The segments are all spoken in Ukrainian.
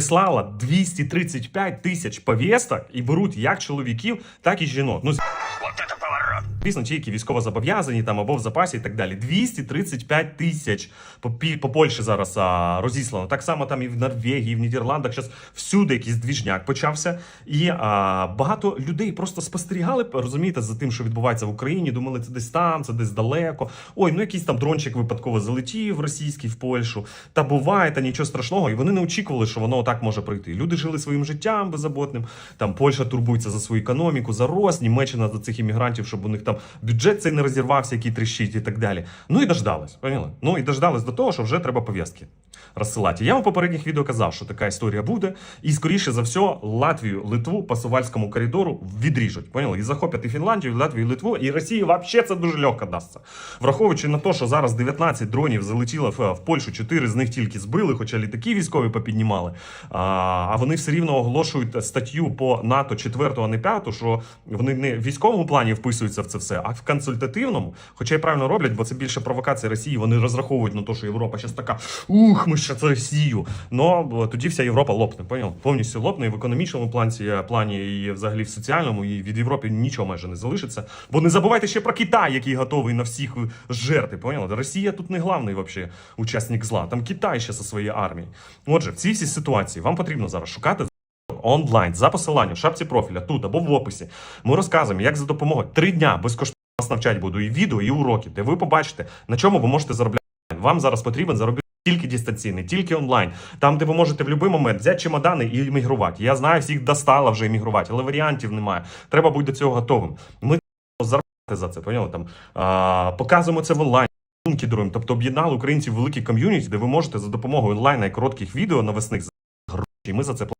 прислала 235 тисяч повісток і беруть як чоловіків, так і жінок. Ну, Звісно, ті, які військово зобов'язані там або в запасі і так далі. 235 тисяч по, по Польщі зараз а, розіслано. Так само там і в Норвегії, і в Нідерландах. Зараз всюди якийсь двіжняк почався. І а, багато людей просто спостерігали, розумієте, за тим, що відбувається в Україні. Думали, це десь там, це десь далеко. Ой, ну якийсь там дрончик випадково залетів російський в Польщу. Та буває, та нічого страшного. І вони не очікували, що воно отак може пройти. Люди жили своїм життям беззаботним. Там Польща турбується за свою економіку, за рост, Німеччина за цих іммігрантів, щоб у них там бюджет цей не розірвався, який тріщить і так далі. Ну і дождались, поняли? Ну і дождались до того, що вже треба пов'язки розсилати. Я вам в попередніх відео казав, що така історія буде, і скоріше за все, Латвію, Литву по Сувальському коридору відріжуть. Поняли? І захоплять і Фінляндію, і Латвію, і Литву, і Росії взагалі це дуже легко дасться. Враховуючи на те, що зараз 19 дронів залетіло в, Польщу, 4 з них тільки збили, хоча літаки військові попіднімали. А вони все рівно оголошують статтю по НАТО 4, а не 5, що вони не військовому плані вписуються в це все, а в консультативному, хоча й правильно роблять, бо це більше провокація Росії. Вони розраховують на те, що Європа зараз така ух, ми ще це Росію. Но тоді вся Європа лопне. Поняв? Повністю лопне і в економічному плані, плані, і взагалі в соціальному, і від Європи нічого майже не залишиться. Бо не забувайте ще про Китай, який готовий на всіх жерти. Поняли? Росія тут не главний вообще учасник зла. Там Китай ще зі своєю армією. Отже, в цій всій ситуації вам потрібно зараз шукати онлайн за посиланням в шапці профіля тут або в описі. Ми розказуємо, як за допомогою три дня безкоштовно вас навчати буду і відео, і уроки, де ви побачите, на чому ви можете заробляти. Вам зараз потрібен заробляти. Тільки дистанційний, тільки онлайн, там, де ви можете в будь-який момент взяти чемодани і іммігрувати. Я знаю, всіх достало вже іммігрувати, але варіантів немає. Треба бути до цього готовим. Ми заробляти за це, поняли? Там а, показуємо це в онлайн. Даруємо. Тобто об'єднали українців в великій ком'юніті, де ви можете за допомогою онлайна і коротких відео навесних гроші. Ми за це платимо.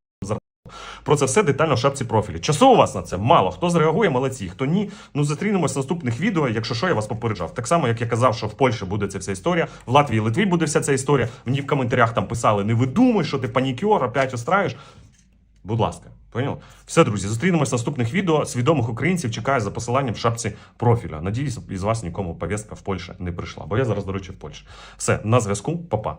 Про це все детально в шапці профілі. Часу у вас на це мало. Хто зреагує, молодці. Хто ні, ну зустрінемось в наступних відео. Якщо що, я вас попереджав. Так само, як я казав, що в Польщі буде ця вся історія, в Латвії Литві буде вся ця історія. Мені в коментарях там писали: не видумуй, що ти панікер, опять устраєш. Будь ласка, поняв? Все, друзі, зустрінемось в наступних відео. Свідомих українців чекаю за посиланням в шапці профіля. Надіюсь, із вас нікому повістка в Польщі не прийшла. Бо я зараз, до речі, в Польщі. Все, на зв'язку, Па-па.